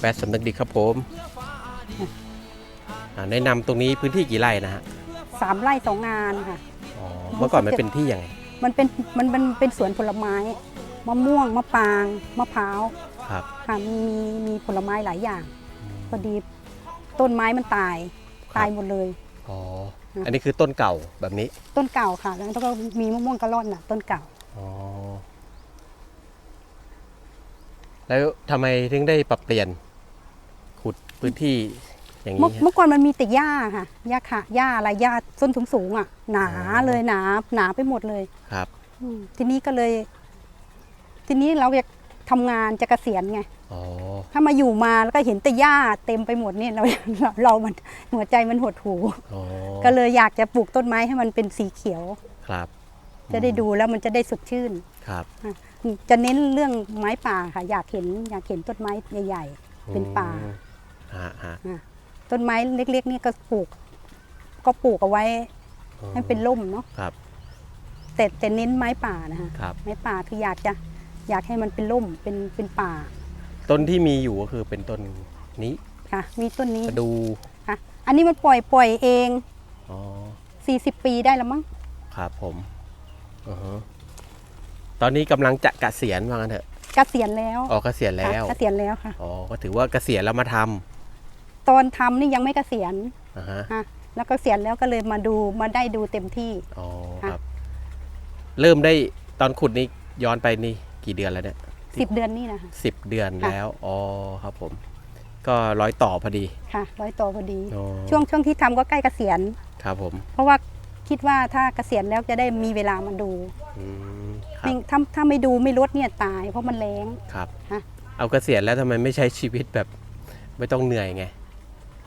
แปดสำนึกดีครับผมอ่าแนะนำตรงนี้พื้นที่กี่ไร่นะฮะสามไร่สองงานค่ะอ๋อเมื่อก่อนมันเป็นที่ยังไงมันเป็นมันมันเป็นสวนผลไม้มะม่วงมะปรางมะพร้าวครับค่ะมีมีมีผลไม้หลายอย่างพอดีต้นไม้มันตายตายหมดเลยอ๋ออืมอันนี้คือต้นเก่าแบบนี้ ต้นเก่าค่ะ แล้วก็มีมะม่วงกะล่อนน่ะต้นเก่าอ๋อ แล้วทำไมถึงได้ปรับเปลี่ยนขุดพื้นที่อย่างเมื่อนี้ฮะเมื่อก่อนมันมีแต่หญ้าค่ะหญ้าค่ะหญ้าอะไรหญ้าส้นสูงสูงๆอะ หนาอ๋อเลยหนาหนาไปหมดเลย ครับ อืมทีนี้ก็เลย ทีนี้เราอยากทำงานจะเกษียณไง อ๋อ ถ้ามาอยู่มาแล้วก็เห็นแต่หญ้าเต็มไปหมดเนี่ยเราเราเรามันหัวใจมันหดหูอ๋อก็เลยอยากจะปลูกต้นไม้ให้มันเป็นสีเขียว ครับจะได้ดูแล้วมันจะได้สดชื่น ครับ อะ จะเน้นเรื่องไม้ป่าค่ะ อยากเห็นอยากเห็นต้นไม้ใหญ่ๆ เป็นป่าอืมฮะฮะอะต้นไม้เล็กๆ นี่ก็ปลูก ก็ปลูกเอาไว้ให้เป็นร่มเนาะครับ แต่แต่เน้นไม้ป่านะคะครับ ไม้ป่าคืออยากจะอยากให้มันเป็นร่มเป็นเป็นป่าต้นที่มีอยู่ก็คือเป็นต้นนี้ค่ะ มีต้นนี้กระดูค่ะ อันนี้มันปล่อยปล่อยเองอ๋อ40 ปีได้แล้วมั้งครับผมอือฮะ ตอนนี้กำลังจะเกษียณว่างั้นเถอะเกษียณแล้วออกเกษียณแล้วค่ะเกษียณแล้วค่ะ อ๋อก็ถือว่าเกษียณแล้วมาทำตอนทำนี่ยังไม่เกษียณอ่าฮะค่ะแล้วเกษียณแล้วก็เลยมาดูมาได้ดูเต็มที่ อ๋อค่ะครับ เริ่มได้ตอนขุดนี้ย้อนไปนี่กี่เดือนแล้วเนี่ย10เดือนนี่นะคะสิบเดือนค่ะแล้วอ๋อครับผม ก็ร้อยต่อพอดีค่ะร้อยตัวพอดี อ๋อช่วงช่วงที่ทำก็ใกล้เกษียณ ครับผม เพราะว่า คิดว่าถ้าเกษียณแล้วจะได้มีเวลามาดูอืมครัไม่บถ้าถ้าไม่ดูไม่ลดเนี่ยตายเพราะมันแรงครับฮะเอาเกษียณแล้วทำไมไม่ใช้ชีวิตแบบไม่ต้องเหนื่อยไง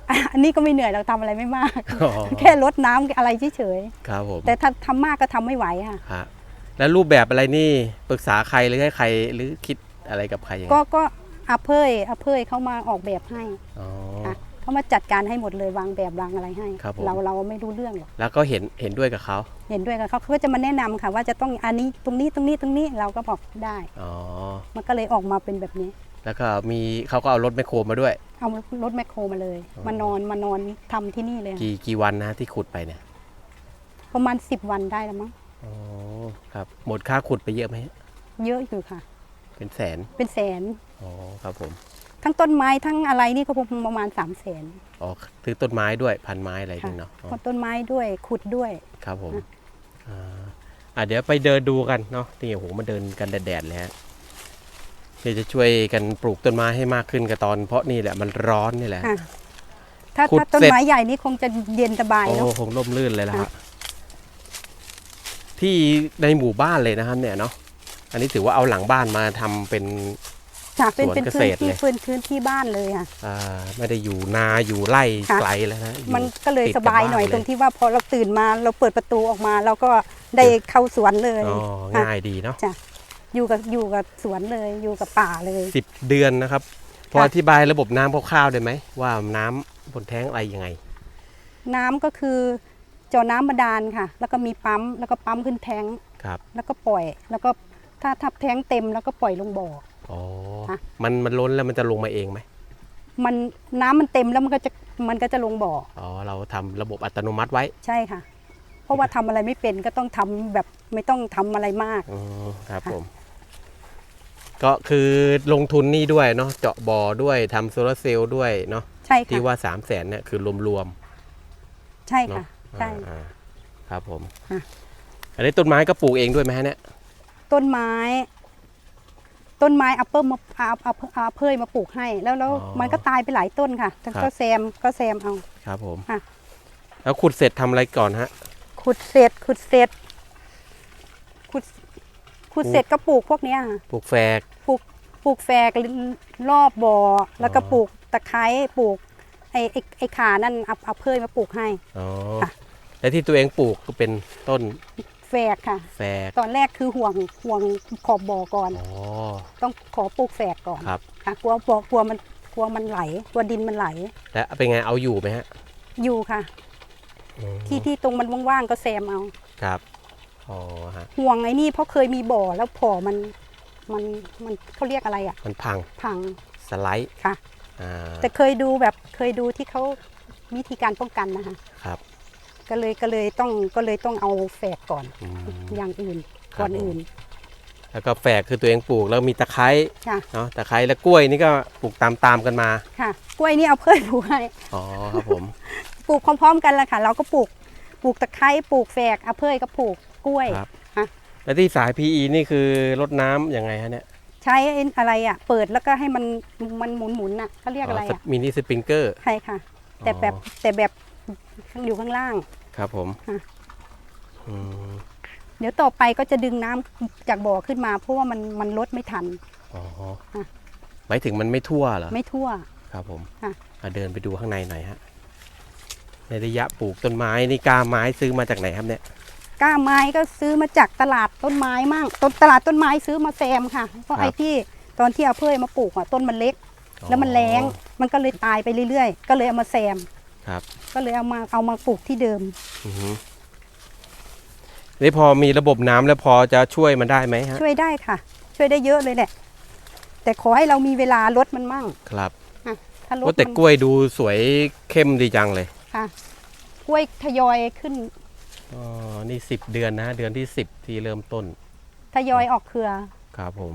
อะอันนี้ก็ไม่เหนื่อยเราทำอะไรไม่มาก อ๋อแค่ลดน้ำอะไรเฉยครับผมๆแต่ถ้าทำมากก็ทำไม่ไหวค่ะ ฮะแล้วรูปแบบอะไรนี่ปรึกษาใครหรือให้ใครหรือคิดอะไรกับใครยังไงก็ก็อาเพยอาเพยเขามาออกแบบให้ อ๋อค่ะ เขามาจัดการให้หมดเลยวางแบบวางอะไรให้ ครับผม เราเราไม่รู้เรื่องหรอกแล้วก็เห็นเห็นด้วยกับเขาเห็นด้วยกับเขาเขาก็จะมาแนะนำค่ะ ว่าจะต้องอันนี้ตรงนี้ตรงนี้ตรงนี้เราก็บอกได้ อ๋อมันก็เลยออกมาเป็นแบบนี้ แล้วก็มีเขาก็เอารถแมคโครมาด้วย เอารถแมคโครมาเลยอ๋อมานอนมานอนทำที่นี่เลยกี่กี่วันนะที่ขุดไปเนี่ยประมาณ 10 วันได้แล้วมั้งอ๋อครับหมดค่าขุดไปเยอะไหมเยอะอยู่ค่ะ เป็นแสนเป็นแสน อ๋อครับผม ทั้งต้นไม้ทั้งอะไรนี่ก็ประมาณ3ามแสนอ๋อซื้อต้นไม้ด้วยพันไม้อะไรค่ะนี่เนาะอ๋อต้นไม้ด้วยขุดด้วยครับผมอะอ่าอะเดี๋ยวไปเดินดูกันเนาะนี่โอ้โหมาเดินกันแดดๆเลยฮะเดี๋ยวจะช่วยกันปลูกต้นไม้ให้มากขึ้นกับตอน เพราะนี่แหละมันร้อนนี่แหละค่ะถ้าขุดถ้าต้นเสร็จไม้ใหญ่นี่คงจะเย็นสบายโอ้เนาะคงร่มรื่นเลยละค่ะฮะที่ในหมู่บ้านเลยนะครับเนี่ยเนาะอันนี้ถือว่าเอาหลังบ้านมาทำเป็น ค่ะเป็นสวนเป็นเกพื้ษนตรที่เลยพื้นพื้นที่บ้านเลยค่ะอ่าไม่ได้อยู่นาอยู่ไร่ค่ะไกลแล้วนะอยู่มันก็เลยติดสกับบายหน่อยบ้านเลยตรงที่ว่าพอเราตื่นมาเราเปิดประตูออกมาเราก็ได้เข้าสวนเลยอ๋อค่ะง่ายดีเนาะจ้ะอยู่กับอยู่กับสวนเลยอยู่กับป่าเลยสิบเดือนนะครับพอค่ะอธิบายระบบน้ำคร่าวๆได้ไหมว่าน้ำบนแท้งอะไรยังไง น้ำก็คือเจาะน้ำบาดาลค่ะ แล้วก็มีปั๊มแล้วก็ปั๊มขึ้นแทงครับ แล้วก็ปล่อย แล้วก็ถ้าทับแทงเต็มแล้วก็ปล่อยลงบ่อ อ๋อค่ะมันมันล้นแล้วมันจะลงมาเองไหม มันน้ำมันเต็มแล้วมันก็จะมันก็จะลงบ่อ อ๋อ เราทำระบบอัตโนมัติไว้ใช่ค่ะ เพราะว่าทำอะไรไม่เป็นก็ต้องทำแบบไม่ต้องทำอะไรมากอ๋อครับค่ะผม ก็คือลงทุนนี่ด้วยเนาะ เจาะบ่อด้วยทำโซลาร์เซลล์ด้วยเนาะ ใช่ที่ค่ะว่า3 0 0แสนเนี่ยคือรวมใช่ๆเนาะค่ะ ใช่ อ่าๆครับผม ค่ะ อันนี้ต้นไม้ก็ปลูกเองด้วยไหมฮะเนี่ย ต้นไม้ ต้นไม้อัปเปิลมาเอาเอาเอาเพยมาปลูกให้ แล้วแล้วมันก็ตายไปหลายต้นค่ะแต่ก็แซมก็แซมเอา ครับผม ค่ะ แล้วขุดเสร็จทำอะไรก่อนฮะ ขุดเสร็จขุดเสร็จขุดขุดเสร็จก็ปลูกพวกเนี้ยค่ะปลูกแฝก ปลูกปลูกแฝกรอบบ่อแล้วก็ปลูกตะไคร้ปลูกไอ้ไอ้ไอ้ขานั่นเอาเอาเพยมาปลูกให้ อ๋อ ค่ะ และที่ตัวเองปลูกก็เป็นต้น แฝกค่ะ แฝกตอนแรกคือห่วงห่วงขอบบ่อก่อน อ๋อ ต้องขอปลูกแฝกก่อนครับ ค่ะกลัวกลัวกลัวมันกลัวมันไหลกลัวดินมันไหล และเป็นไงเอาอยู่ไหมฮะอยู่ค่ะ อืมที่ที่ตรงมันว่างๆก็แซมเอา ครับอ๋อฮะห่วงไอ้นี่เพราะเคยมีบ่อแล้วพอมันมันมันเขาเรียกอะไรอะ มันพังพังสไลด์ค่ะ อ่าแต่เคยดูแบบเคยดูที่เขาวิธีการป้องกันนะคะ ครับ ก็เลยก็เลยต้องก็เลยต้องเอาแฝกก่อนอืม อย่างอื่นครับ ก่อนอื่นแล้วก็แฝกคือตัวเองปลูกแล้วมีตะไคร้ค่ะเนาะตะไคร้และกล้วยนี่ก็ปลูกตามตามๆกันมาค่ะ กล้วยนี่เอาเพื่อนปลูกให้อ๋อครับผม ปลูกพร้อม ๆ กันแหละค่ะ เราก็ปลูกปลูกตะไคร้ปลูกแฝกเอาเพื่อนก็ปลูกกล้วย ครับค่ะแล้วที่สาย PE นี่คือรดน้ำยังไงฮะเนี่ยใช้ไอ้อะไรอะ เปิดแล้วก็ให้มันมันหมุนหมุนๆน่ะเขาเรียกอะไรอะมินิสปริงเกอร์ ใช่ค่ะ แต่แบบแต่แบบ อยู่ข้างล่าง ครับผมค่ะอืมเดี๋ยวต่อไปก็จะดึงน้ำจากบ่อขึ้นมา เพราะว่ามันมันลดไม่ทัน อ๋อค่ะ หมายถึงมันไม่ทั่วเหรอ ไม่ทั่ว ครับผมค่ะมาเดินไปดูข้างในหน่อยฮะ ในระยะปลูกต้นไม้นี่กล้าไม้ซื้อมาจากไหนครับเนี่ย ก้าไม้ก็ซื้อมาจากตลาดต้นไม้มั่งต้นตลาดต้นไม้ซื้อมาแซมค่ะ เพราะครับไอ้ที่ตอนที่เอาเพื่อมาปลูกอะต้นมันเล็ก แล้วมันแรงมันก็เลยตายไปเรื่อยๆ ก็เลยเอามาแซม ครับก็เลยเอามาเอามาปลูกที่เดิมอือฮึนี่พอมีระบบน้ำแล้วพอจะช่วยมันได้ไหมฮะช่วยได้ค่ะ ช่วยได้เยอะเลยแหละแต่ขอให้เรามีเวลาลดมันมั่งครับอะถ้าลดโอ้แต่มันกล้วยดูสวยเข้มดีจังเลยค่ะกล้วยทยอยขึ้นอ๋อนี่สิบเดือนนะ เดือนที่สิบที่เริ่มต้นทยอยออกเครือ ครับผม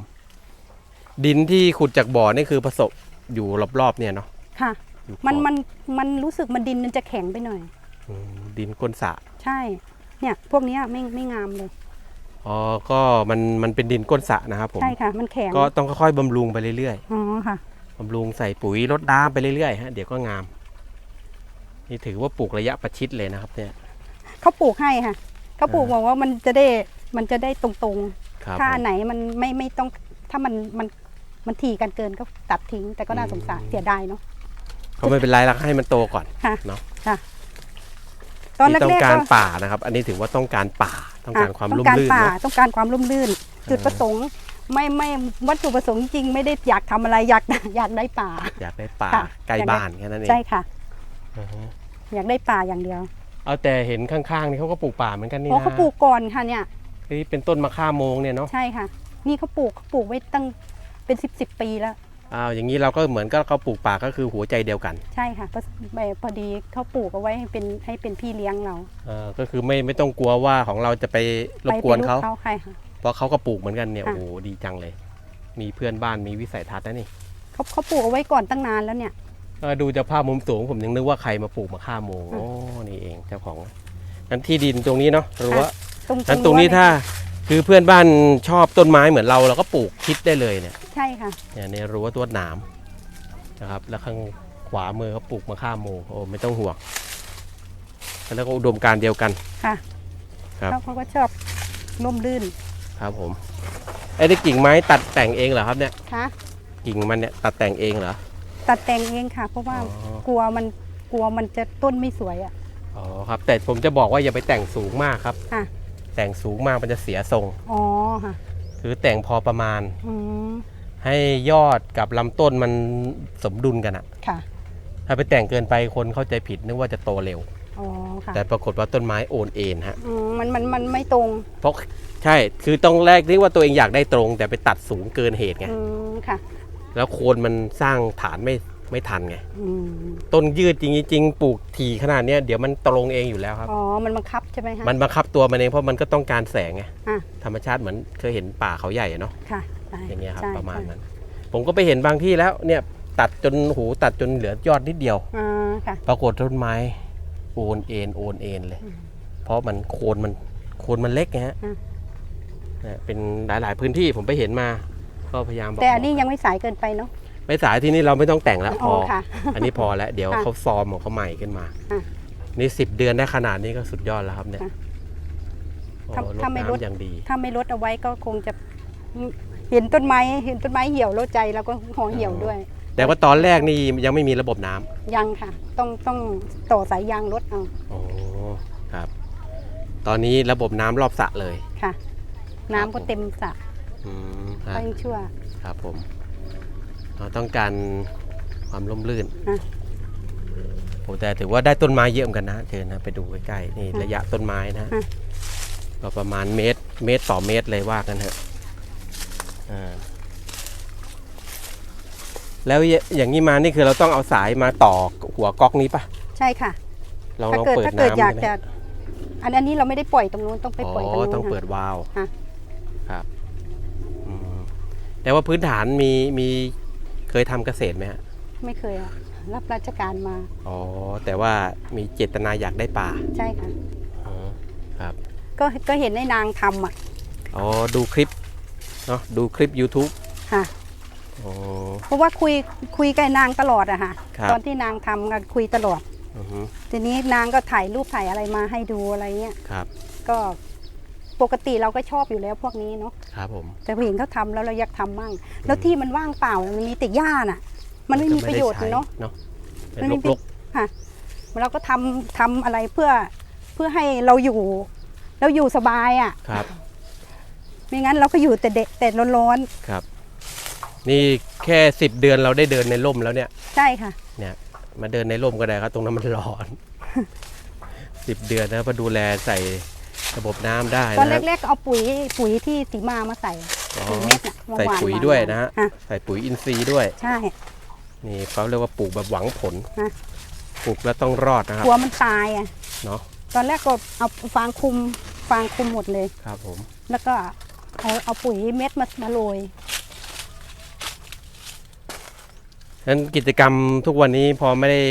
ดินที่ขุดจากบ่อนี่คือผสมอยู่รอบๆเนี่ยเนาะค่ะ อยู่มันขอบมันมันรู้สึกมันดินมันจะแข็งไปหน่อย อืมดินก้นสระใช่ เนี่ยพวกเนี้ยไม่ไม่งามเลย อ๋อก็มันมันเป็นดินก้นสระนะครับผม ใช่ค่ะ มันแข็งก็ต้องค่อยๆบำรุงไปเรื่อยอ๋อค่ะ ๆบำรุงใส่ปุ๋ยรดน้ำไปเรื่อยๆฮะเดี๋ยวก็งาม นี่ถือว่าปลูกระยะประชิดเลยนะครับ เนี่ย เขาปลูกให้ค่ะ เขาปลูกอ่า บอกว่ามันจะได้มันจะได้ตรงครับๆ ถ้าอันผมไหนมันไม่ไม่ต้องถ้ามันมันมันถี่กันเกินก็ตัดทิ้งแต่ก็น่าอืมสงสารเสียดายเนาะ ก็ไม่เป็นไรละให้มันโตก่อนค่ะเนาะค่ะตอนแรนี่ต้องกๆการก็ป่านะครับ อันนี้ถือว่าต้องการป่าต้องการความต้ร่อมงการรื่นป่าเนาะต้องการความร่มรื่น จุดประสงค์ไม่ไม่วัตถุประสงค์จริงๆไม่ได้อยากทำอะไรอยากอยากได้ป่า อยากได้ป่าค่ะใกล้อยากได้บ้านแค่นั้นเองใช่ค่ะอือฮึอยากได้ป่าอย่างเดียว เอาแต่เห็นข้างๆนี่เขาก็ปลูกป่าเหมือนกันนี่โอ้นะเขาปลูกก่อนค่ะเนี่ยนี่เป็นต้นมะข่าโมงเนี่ยเนาะใช่ค่ะ นี่เขาปลูกเขาปลูกไว้ตั้งเป็นสิบสิบปีแล้ว อ้าวอย่างนี้เราก็เหมือนก็เขาปลูกป่าก็คือหัวใจเดียวกันใช่ค่ะพอแบบพอดีเขาปลูกเอาไว้ให้เป็นให้เป็นพี่เลี้ยงเราเออก็คือไม่ไม่ต้องกลัวว่าของเราจะไปรไปบกวนเขาเขาใครค่ะเพราะเขาก็ปลูกเหมือนกันเนี่ยค่ะโอ้โหดีจังเลย มีเพื่อนบ้านมีวิสัยทัศน์นะนี่เขาเขาปลูกเอาไว้ก่อนตั้งนานแล้วเนี่ยเออดูจากภาพมุมสูงผมยังนึกว่าใครมาปลูกมะข่าโมงค่ะโอ้นี่เองเจ้าของนั้นที่ดินตรงนี้เนาะหรือว่าตรงนั้นตรงนี้รั้วถ้าคือเพื่อนบ้านชอบต้นไม้เหมือนเราเราก็ปลูกคิดได้เลยเนี่ย ใช่ค่ะเนี่ยในรั้วตัวหนามนะครับ แล้วข้างขวามือเขาปลูกมะข่าโมงโอ้ไม่ต้องห่วงแล้วก็อุดมการณ์เดียวกันค่ะครับเขาเขาก็ชอบร่มรื่นครับผมไอ้ที่กิ่งไม้ตัดแต่งเองเหรอครับเนี่ยค่ะกิ่งมันเนี่ยตัดแต่งเองเหรอตัดแต่งเองค่ะ เพราะว่าอ๋อ กลัวมันกลัวมันจะต้นไม่สวยอะอ๋อครับ แต่ผมจะบอกว่าอย่าไปแต่งสูงมากครับ ค่ะแต่งสูงมากมันจะเสียทรง อ๋อค่ะ คือแต่งพอประมาณ อืม ให้ยอดกับลำต้นมันสมดุลกันอะค่ะถ้าไปแต่งเกินไปคนเข้าใจผิดนึกว่าจะโตเร็ว อ๋อค่ะแต่ปรากฏว่าต้นไม้โอนเอ็นฮะ อืมมันมันมันไม่ตรงเพราะใช่ คือต้องแรกนึกว่าตัวเองอยากได้ตรง แต่ไปตัดสูงเกินเหตุไง อืมค่ะแล้วโคนมันสร้างฐานไม่ไม่ทันไง อืมต้นยืดจริงๆปลูกทีขนาดเนี้ยเดี๋ยวมันตรงเองอยู่แล้วครับ อ๋อมันบังคับใช่ไหมคะมันบังคับตัวมันเองเพราะมันก็ต้องการแสงไง อะธรรมชาติเหมือนเคยเห็นป่าเขาใหญ่อะเนาะ ค่ะใช่ อย่างเงี้ยครับใช่ประมาณใช่นั้น ผมก็ไปเห็นบางที่แล้วเนี่ยตัดจนหูตัดจนเหลือยอดนิดเดียว อ่าค่ะ ปรากฏต้นไม้โอนเอ็นโอนเอ็นเลย อืมเพราะมันโคนมันโคนมันเล็กไงฮะอะเนี่ยเป็นหลาย ๆ พื้นที่ผมไปเห็นมา ก็พยายามบอกแต่อันนี้ยังไม่สายเกินไปเนาะไม่สายที่นี่เราไม่ต้องแต่งแล้วพอ๋ออค่ะ อันนี้พอแล้วเดี๋ยวค่ะเขาฟอร์มของเขาใหม่ขึ้นมา อะนี่สิบเดือนได้ขนาดนี้ก็สุดยอดแล้วครับเนี่ยค่ะโอ้ถ้าลดถ้าไม่ลด น้ำอย่างดี ถ้าไม่ลดเอาไว้ก็คงจะ เห็นต้นไม้เห็นต้นไม้เหี่ยวแล้วใจเราก็ห่อเหี่ยวด้วย แต่ว่าตอนแรกนี่ยังไม่มีระบบน้ำยังค่ะ ต้องต้องต่อสายยางรถเอาโอ้ครับ ตอนนี้ระบบน้ำรอบสระเลยค่ะ น้ำก็ผมเต็มสระอืมฮะก็ยังชั่ว ครับผมเราต้องการความร่มรื่นอะผมแต่ถือว่าได้ต้นไม้เยอะเหมือนกันนะเชิญนะไปดูใกล้ๆนี่อะระยะต้นไม้นะอะ ก็ประมาณเมตรเมตรต่อเมตรเลยว่ากันเถอะอ่า แล้วอย่างนี้มานี่คือเราต้องเอาสายมาต่อหัวก๊อกนี้ปะใช่ค่ะลองถ้าลองเกิดเปิดถ้าเกิดน้ำอยากได้ไหมจะอันอันนี้เราไม่ได้ปล่อยตรงนู้นต้องไปอ๋ปล่อยตรงอนู้นต้องค่ะเปิดวาล์วค่ะครับอืมแต่ว่าพื้นฐานมีมีเคยทำเกษตรไหมฮะไม่เคยอะรับราชการมาอ๋อแต่ว่ามีเจตนาอยากได้ป่า ใช่ค่ะอ๋อครับ ก็ก็เห็นในนางทำอะอ๋อดูคลิป เนาะดูคลิป YouTube ค่ะอ๋อเพราะว่าคุยคุยกับนางตลอดอะค่ะ ครับ ตอนที่นางทำกันคุยตลอด อือฮึทีนี้นางก็ถ่ายรูปถ่ายอะไรมาให้ดูอะไรเงี้ย ครับ ก็ปกติเราก็ชอบอยู่แล้วพวกนี้เนาะ ครับผม แต่พอเห็นเขาทำแล้วเราอยากทำมั่ง แล้วที่มันว่างเปล่ามันมีแต่หญ้าน่ะ มันไม่มีประโยชน์เลยเนาะ เนาะเป็นมันไม่มีลกค่ะเราก็ทำทำอะไรเพื่อเพื่อให้เราอยู่ เราอยู่สบายอะ่ะ ๆ ครับ ไม่งั้นเราก็อยู่แต่เด็กแต่ร้อนครับ นี่แค่สิบเดือนเราได้เดินในร่มแล้วเนี่ย ๆใช่ค่ะ เนี่ย มาเดินในร่มก็ได้ครับ ตรงนั้นมันร้อนสิบเดือนนะมาดูแลใส่ระบบน้ำได้ตอนนะครับแรกๆก็เอาปุ๋ยปุ๋ยที่สีมามาใส่อ๋อปุ๋ยเม็ดน่ะมาใส่หวานปุ๋ยหวานด้วยนะฮะอะใส่ปุ๋ยอินทรีย์ด้วย ใช่ นี่เขาเรียกว่าปลูกแบบหวังผล ฮะ ปลูกแล้วต้องรอดนะครับ กลัวมันตายอะ เนาะตอนแรกก็เอาฟางคุมฟางคุมหมดเลย ครับผม แล้วก็ เอาเอาปุ๋ยเม็ดมามาโรยนั้นกิจกรรมทุกวันนี้พอไม่ได้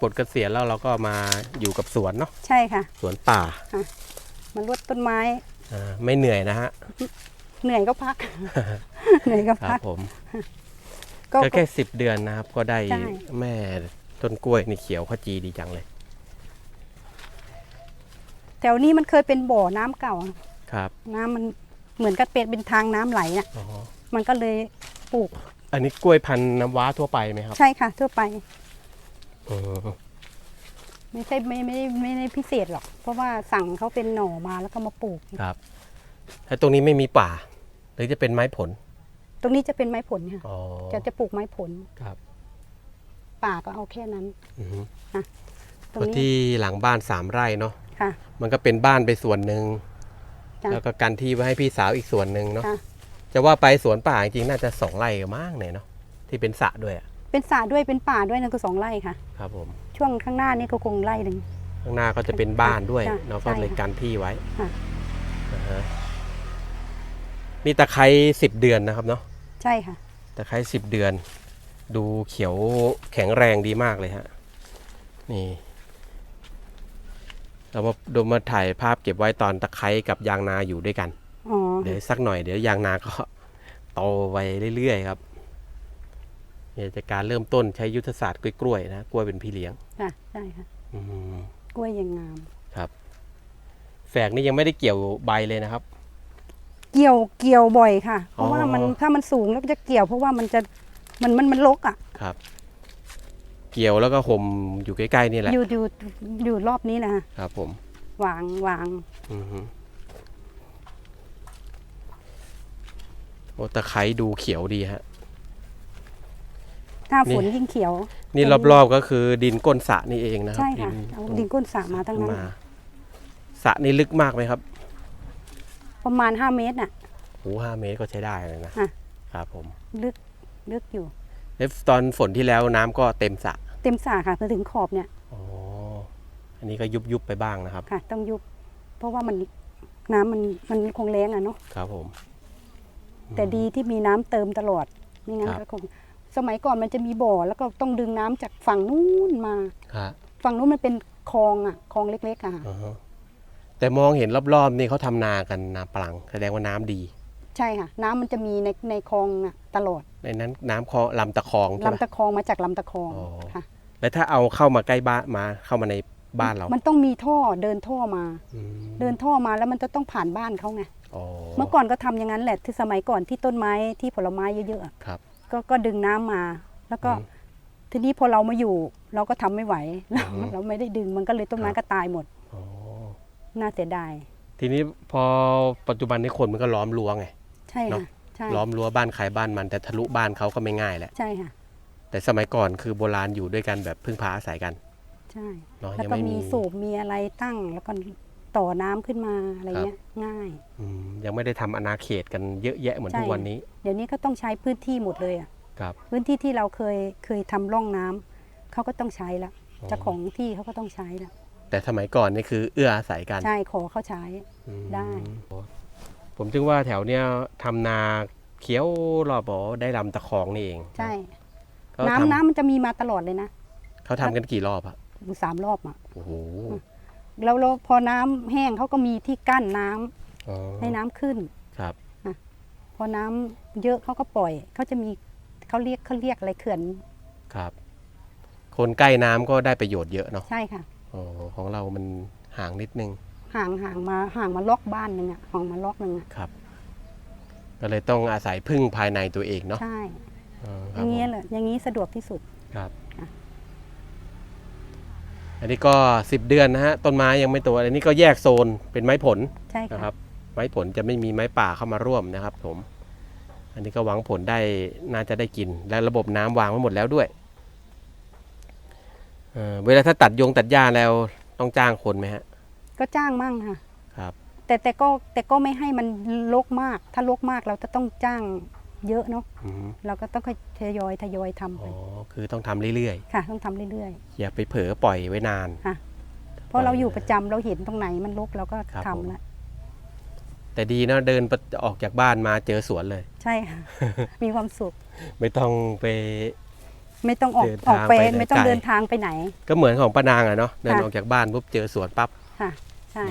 ปลดเกษียณแล้วเราก็มาอยู่กับสวนเนาะใช่ค่ะสวนป่ามันรดต้นไม้อ่าไม่เหนื่อยนะฮะ เหนื่อยก็พัก เหนื่อยก็ครัพับก ผมก็ ก็แค่สิบเดือนนะครับ ก็ได้ใช่ แม่ต้นกล้วยนี่เขียวขจีดีจังเลยแถวนี้มันเคยเป็นบ่อน้ำเก่า ครับ น้ำมัน เหมือนกับเป็นเป็นทางน้ำไหลน่ะอ๋อมันก็เลยปลูกอันนี้กล้วยพันธุ์น้ำว้าทั่วไปไหมครับใช่ค่ะ ทั่วไปอ๋อไม่ใช่ไม่ไม่ได้ไม่ได้พิเศษหรอก เพราะว่าสั่งเขาเป็นหน่อมาแล้วก็มาปลูก ครับแล้วตรงนี้ไม่มีป่า หรือจะเป็นไม้ผลตรงนี้จะเป็นไม้ผลค่ะอ๋อจะจะปลูกไม้ผลครับป่าก็เอาแค่นั้น อือฮึตรงเพราะนี้ที่หลังบ้านสามไร่เนาะค่ะ มันก็เป็นบ้านไปส่วนหนึ่ง จ้ะ แล้วก็กันที่ไว้ให้พี่สาวอีกส่วนหนึ่งเนาะค่ะจะว่าไปสวนป่าจริงๆน่าจะสองไร่ก็มากเลยเนาะที่เป็นสระด้วยอะเป็นสระด้วยเป็นป่าด้วยนั่นก็สองไร่ค่ะ ครับผม ช่วงข้างหน้านี่ก็คงไร่หนึ่ง ข้างหน้าก็จะเป็นบ้านด้วยจ้ะเนาะก็เลยใช่ค่ะกันที่ไว้ค่ะ อ่าฮะนี่ตะไคร้สิบเดือนนะครับเนาะใช่ค่ะ ตะไคร้สิบเดือน ดูเขียวแข็งแรงดีมากเลยฮะนี่ เรามาดูมาถ่ายภาพเก็บไว้ตอนตะไคร้กับยางนาอยู่ด้วยกันอ๋อเดี๋ยวสักหน่อยเดี๋ยวยางนาก็โตไปเรื่อยๆครับเนี่ยจากการเริ่มต้นใช้ยุทธศาสตร์กล้วยๆนะกล้วยเป็นพี่เลี้ยงค่ะใช่ค่ะอืมกล้วยยังงาม ครับ แฝกนี่ยังไม่ได้เกี่ยวใบเลยนะครับ เกี่ยวเกี่ยวบ่อยค่ะ เพราะว่าอ๋อมันถ้ามันสูงแล้วก็จะเกี่ยวเพราะว่ามันจะมันมันมันลกอะ ครับ เกี่ยวแล้วก็ห่มอยู่ใกล้ๆนี่แหละ อยู่อยู่อยู่รอบนี้นะฮะครับผมวางวางอือฮึโอ้ตะไคร้ดูเขียวดีฮะหน้าฝนนี่ ยิ่งเขียว นี่รอบๆก็คือดินก้นสระนี่เองนะครัใช่ดิค่ะนเอาดินก้นสระมาทั้งนั้นมาสระนี่ลึกมากไหมครับประมาณห้าเมตรน่ะ โอ้ห้าเมตรก็ใช้ได้เลยนะอะ ครับผมลึกลึกอยู่ แล้วตอนฝนที่แล้วน้ำก็เต็มสระ เต็มสระค่ะมาถึงขอบเนี่ยอ๋ออันนี้ก็ยุบยุบๆไปบ้างนะครับ ค่ะ ต้องยุบ เพราะว่ามันน้ำมันมันคงแรงอะเนาะครับผม แต่ดีที่มีน้ำเติมตลอดไม่งั้นครับก็คง สมัยก่อนมันจะมีบ่อ แล้วก็ต้องดึงน้ำจากฝั่งนู้นมาฮะฝั่งนู้นมันเป็นคลองอะคลองเล็กๆอะอ่าฮะแต่มองเห็นรอบๆนี่เขาทำนากันนาปลัง แสดงว่าน้ำดี ใช่ค่ะ น้ำมันจะมีในในคลองอะตลอดในนั้นน้ำคลองลำตะคองใช่ไหม ลำตะคองมาจากลำตะคองอ๋อ ค่ะแล้วถ้าเอาเข้ามาใกล้บ้านมาเข้ามาในบ้านเรามันต้องมีท่อเดินท่อมา อืมเดินท่อมาแล้วมันจะต้องผ่านบ้านเขาไงอ๋อเมื่อก่อนก็ทำอย่างนั้นแหละที่สมัยก่อนที่ต้นไม้ที่ผลไม้เยอะๆอะครับ ก็ก็ดึงน้ำมา แล้วก็ อืมทีนี้พอเรามาอยู่ เราก็ทำไม่ไหวอืมเราไม่ได้ดึงมันก็เลยต้นไม้ครับ ก็ตายหมด อ๋อน่าเสียดาย ทีนี้พอปัจจุบันนี้คนมันก็ล้อมรั้วไง ใช่เนค่ะอะใช่ล้อมรั้วบ้านใครบ้านมัน แต่ทะลุบ้านเขาก็ไม่ง่ายแหละ ใช่ค่ะ แต่สมัยก่อนคือโบราณอยู่ด้วยกันแบบพึ่งพาอาศัยกันใช่ เนาะแล้วยังก็ไม่มีมี สูบมีอะไรตั้ง แล้วก็ต่อน้ำขึ้นมาอะไรเงี้ยง่าย อืมยังไม่ได้ทำอาณาเขตกันเยอะแยะเหมือนใช่ ทุกวันนี้เดี๋ยวนี้ก็ต้องใช้พื้นที่หมดเลยอะครับพื้นที่ที่เราเคยเคยทำร่องน้ำเขาก็ต้องใช้ละอ๋อเจ้าของที่เขาก็ต้องใช้ละแต่สมัยก่อนนี่คือเอื้ออาศัยกันใช่ขอเขาใช้ อืมได้ ผมถึงว่าแถวเนี้ยทำนาเขียวรอบอได้ลำตะคองนี่เองใช่ เขาน้ำทำน้ำมันจะมีมาตลอดเลยนะเขาทำกันกี่รอบอะอยู่สามรอบอะโอ้โหแล้วแล้วพอน้ำแห้งเขาก็มีที่กั้นน้ำอ๋อให้น้ำขึ้น ครับ พอน้ำเยอะเขาก็ปล่อยเขาจะมีเขาเรียกเขาเรียกอะไรเขื่อนครับ คนใกล้น้ำก็ได้ประโยชน์เยอะเนาะใช่ค่ะ อ๋อของเรามันห่างนิดนึง ห่างห่างมาห่างมาล็อกบ้านหนึ่งอะห่างมาล็อกหนึ่งอะครับ ก็เลยต้องอาศัยพึ่งภายในตัวเองเนาะใช่อ๋ออครับย่างผเงี้ยมเลยอย่างนี้สะดวกที่สุดครับค่ะอันนี้ก็สิบเดือนนะฮะต้นไม้ยังไม่โตอันนี้ก็แยกโซนเป็นไม้ผลใช่นะคค่ะรับ ไม้ผลจะไม่มีไม้ป่าเข้ามาร่วมนะครับ ผม อันนี้ก็หวังผลได้น่าจะได้กิน และระบบน้ำวางไว้หมดแล้วด้วยเอ่อเวลาถ้าตัดยงตัดหญ้าแล้วต้องจ้างคนไหมฮะ ก็จ้างมั่งค่ะ ครับ แต่แต่ก็แต่ก็ไม่ให้มันลกมาก ถ้าลกมากเราจะต้องจ้างเยอะเนาะอืมเราก็ต้องทยอยทยอยทำอ๋ไปอคือต้องทำเรื่อยค่ะ ต้องทำเรื่อย ๆ อย่าไปเผลอปล่อยไว้นานๆค่ะเพราะเราอยู่ประจำเราเห็นตรงไหนมันลกเราก็ครับทำผม ละแต่ดีนะเดินออกจากบ้านมาเจอสวนเลย ใช่ค่ะ มีความสุข ไม่ต้องไป ไม่ต้องออกเดินออกทางไปไปไหนไม่ต้องไกล เดินทางไปไหน ก็เหมือนของป้านางอะเนาะเดินค่ะออกจากบ้านปุ๊บเจอสวนปั๊บค่ะ ใช่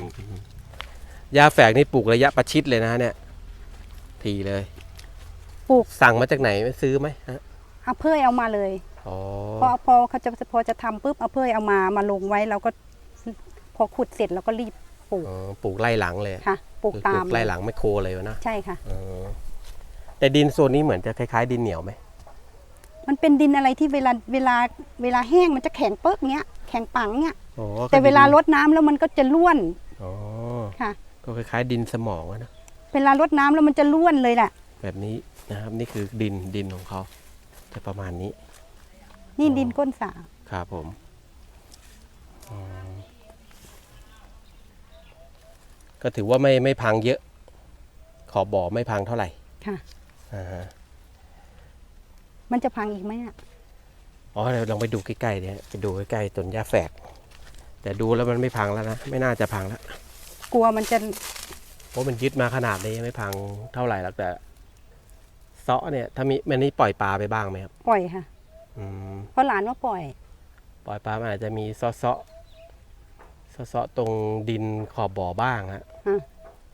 ยาแฝกนี่ปลูกระยะประชิดเลยนะฮะเนี่ย ทีเลยปลูก สั่งมาจากไหนไม่ซื้อไหมฮะเอาเพื่อยเอามาเลยอ๋อพอพอเขาจะพอจะทำปุ๊บเอาเพื่อยเอามามาลงไว้เราก็ พอขุดเสร็จเราก็รีบปลูกอ๋อปลูกไล่หลังเลยค่ะปลูกคือตามไล่หลังไม่โคเลยวะนะใช่ค่ะอ๋อแต่ดินโซนนี้เหมือนจะคล้ายๆ ดินเหนียวไหม มันเป็นดินอะไรที่เวลาเวลาเวลาแห้งมันจะแข็งเปิ๊กเงี้ยแข็งปังเงี้ยอ๋อก็แต่เวลาดินรดน้ำแล้วมันก็จะร่วนอ๋อค่ะ ก็คล้ายๆดินสมองอะนะเวลารดน้ำแล้วมันจะร่วนเลยแหละ แบบนี้นะครับนี่คือดินดินของเขาจะประมาณนี้ นี่อ๋อดินก้นสาครับผมอ๋อก็ถือว่าไม่ไม่พังเยอะ ขอบบ่อไม่พังเท่าไหร่ ค่ะอ่าฮะ มันจะพังอีกไหมอะอ๋อเดี๋ยวลองไปดูใกล้ๆเนี่ยไปดูใกล้ๆต้นหญ้าแฝก แต่ดูแล้วมันไม่พังแล้วนะ ไม่น่าจะพังแล้วกลัวมันจะเพราะมันยึดมาขนาดนี้ไม่พังเท่าไหร่แล้วแต่เซาะเนี่ย ถ้ามีมันนี่ปล่อยปลาไปบ้างไหมครับปล่อยค่ะ อืมเพราะหลานว่าปล่อย ปล่อยปลามันอาจจะมีเซาะเซาะเซาะเซาะตรงดินขอบบ่อบ้างฮะอะ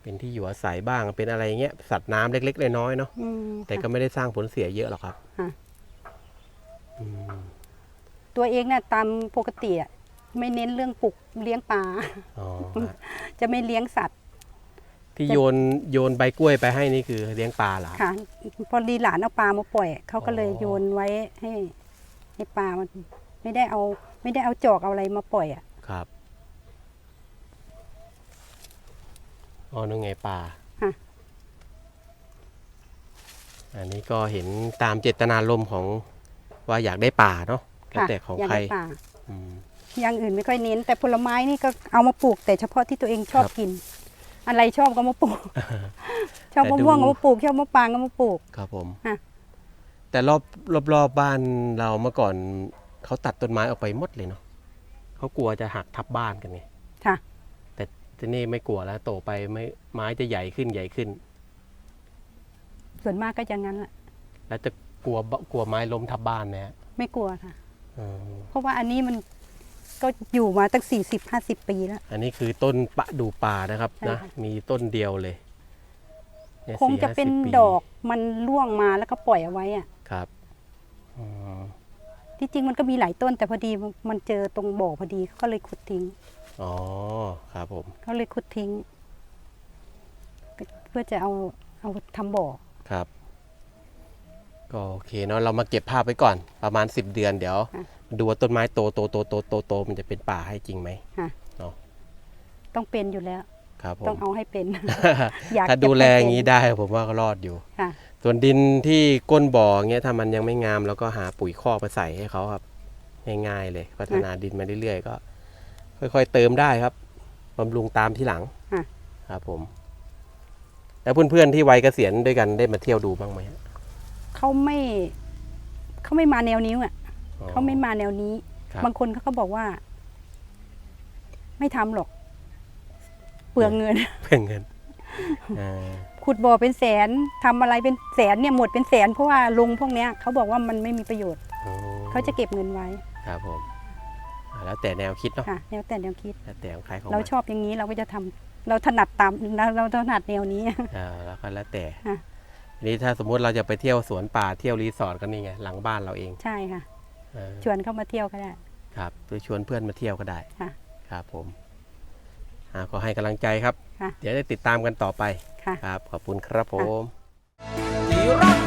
เป็นที่อยู่อาศัยบ้างเป็นอะไรเงี้ยสัตว์น้ำเล็กๆน้อยๆเนาะอืมแต่ก็ค่ะไม่ได้สร้างผลเสียเยอะหรอกครับ อะ อืม ตัวเองเนี่ยตามปกติอะไม่เน้นเรื่องปลูกเลี้ยงปลา อ๋อฮะจะไม่เลี้ยงสัตว์ที่โยนโยนใบกล้วยไปให้นี่คือเลี้ยงปลาเหรอค่ะ พอดีหลานเอาปลามาปล่อยเขาก็เลยอ๋อ โยนไว้ให้ให้ปลามันไม่ได้เอา ไม่ได้เอาจอกเอาอะไรมาปล่อยอะ ครับอ๋อนึกไงปลาค่ะ อันนี้ก็เห็นตามเจตนารมณ์ของว่าอยากได้ป่าเนาะ แล้วค่ะแต่ของอยากใครได้ปลาอืมอย่างอื่นไม่ค่อยเน้น แต่ผลไม้นี่ก็เอามาปลูก แต่เฉพาะที่ตัวเองชอบครับกิน อะไรชอบก็มาปลูก ชอบแต่มะดูม่วงก็มาปลูกชอบมะปรางก็มาปลูกครับผมค่ะแต่รอบรอบรอบบ้านเราเมื่อก่อนเขาตัดต้นไม้ออกไปหมดเลยเนาะเขากลัวจะหักทับบ้านกันไงค่ะ แต่ที่นี่ไม่กลัวแล้วโตไปไม่ไม้จะใหญ่ขึ้นใหญ่ขึ้น ส่วนมากก็อย่างนั้นแหละแล้วจะกลัวบกลัวไม้ล้มทับบ้านไหมฮะไม่กลัวค่ะอืม เพราะว่าอันนี้มันก็อยู่มาตั้งสี่สิบห้าสิบปีแล้ว อันนี้คือต้นปะดูป่านะครับใช่นะค่ะมีต้นเดียวเลยเนี่ยคงจะ4-50เป็นปีดอกมันร่วงมาแล้วก็ปล่อยเอาไว้อะครับอืมที่จริงมันก็มีหลายต้นแต่พอดีมันเจอตรงบ่อพอดีเขาก็เลยขุดทิ้ง อ๋อ ครับผมเขาเลยขุดทิ้งสพื่อจะเอาเอาทำบ่อ ครับ ก็โอเคเนาะเรามาเก็บภาพไว้ก่อนประมาณ 10 เดือนเดี๋ยว ค่ะดูว่าต้นไม้โตโตโตโตโตโตมันจะเป็นป่าให้จริงไหมค่ะ เนาะต้องเป็นอยู่แล้ว ครับผต้องมเอาให้เป็น อยากถ้าจะดูแลให้อเป็นย่างนี้ได้ผมว่าก็รอดอยู่ ค่ะ ส่วนดินที่ก้นบ่อเงี้ยถ้ามันยังไม่งามเราก็หาปุ๋ยคอกมาใส่ให้เขาครับง่ายๆเลย พัฒนาดินมาเรื่อยๆก็ ค่อยๆเติมได้ครับบำรุงตามที่หลังค่ะ ครับผม แล้วเพื่อนๆที่วัยเกษียณด้วยกันได้มาเที่ยวดูบ้างไหมฮะ เขาไม่เขาไม่มาแนวนี้อะอ๋อเขาไม่มาแนวนี้ครับบางคนเขาก็บอกว่า ไม่ทำหรอก เปลืองเงินเพื่อเงินอ่าขุดบ่อเป็นแสนทำอะไรเป็นแสนเนี่ยหมดเป็นแสนเพราะว่าลงพวกเนี้ยเขาบอกว่ามันไม่มีประโยชน์โอ้เขาจะเก็บเงินไว้ ครับผมอ่าแล้วแต่แนวคิดเนาะค่ะแนวแต่แนวคิดแล้วแต่ของใครของเรามันชอบอย่างนี้เราก็จะทำเราถนัดตามเราเราถนัดแนวนี้อ่าแล้วก็แล้วแต่ค่ะที นี้ถ้าสมมุติเราจะไปเที่ยวสวนป่าเที่ยวรีสอร์ทก็นี่ไงหลังบ้านเราเองใช่ค่ะ เออชวนเข้ามาเที่ยวก็ได้ครับไปชวนเพื่อนมาเที่ยวก็ได้ค่ะ ครับผมอ่าขอให้กำลังใจครับ ค่ะ เดี๋ยวได้ติดตามกันต่อไปค่ะ ครับ ขอบคุณครับผมที่รัก